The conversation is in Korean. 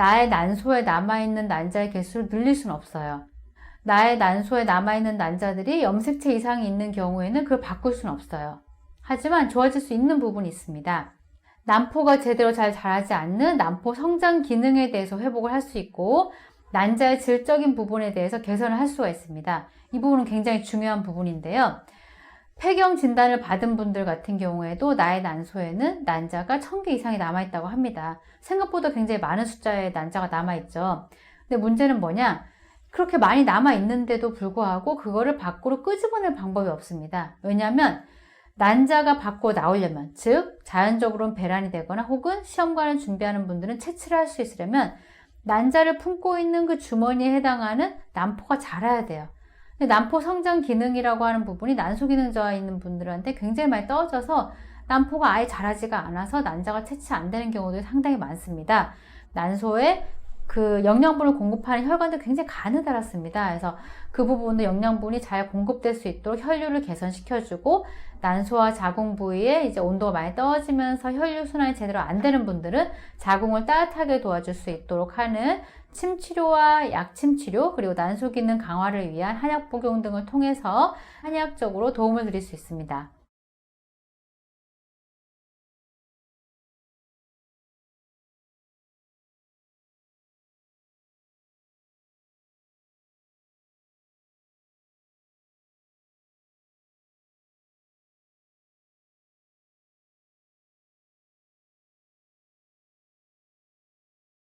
나의 난소에 남아있는 난자의 개수를 늘릴 수는 없어요. 나의 난소에 남아있는 난자들이 염색체 이상이 있는 경우에는 그걸 바꿀 수는 없어요. 하지만 좋아질 수 있는 부분이 있습니다. 난포가 제대로 잘 자라지 않는 난포 성장 기능에 대해서 회복을 할 수 있고 난자의 질적인 부분에 대해서 개선을 할 수가 있습니다. 이 부분은 굉장히 중요한 부분인데요. 폐경 진단을 받은 분들 같은 경우에도 나의 난소에는 난자가 1000개 이상이 남아있다고 합니다. 생각보다 굉장히 많은 숫자의 난자가 남아있죠. 근데 문제는 뭐냐? 그렇게 많이 남아있는데도 불구하고 그거를 밖으로 끄집어낼 방법이 없습니다. 왜냐하면 난자가 밖으로 나오려면, 즉, 자연적으로는 배란이 되거나 혹은 시험관을 준비하는 분들은 채취를 할 수 있으려면 난자를 품고 있는 그 주머니에 해당하는 난포가 자라야 돼요. 난포 성장 기능이라고 하는 부분이 난소 기능 저하 있는 분들한테 굉장히 많이 떨어져서 난포가 아예 자라지가 않아서 난자가 채취 안 되는 경우들이 상당히 많습니다. 난소에 그 영양분을 공급하는 혈관도 굉장히 가느다랗습니다. 그래서 그 부분도 영양분이 잘 공급될 수 있도록 혈류를 개선시켜주고 난소와 자궁 부위에 이제 온도가 많이 떨어지면서 혈류 순환이 제대로 안 되는 분들은 자궁을 따뜻하게 도와줄 수 있도록 하는 침 치료와 약침 치료 그리고 난소 기능 강화를 위한 한약 복용 등을 통해서 한의학적으로 도움을 드릴 수 있습니다.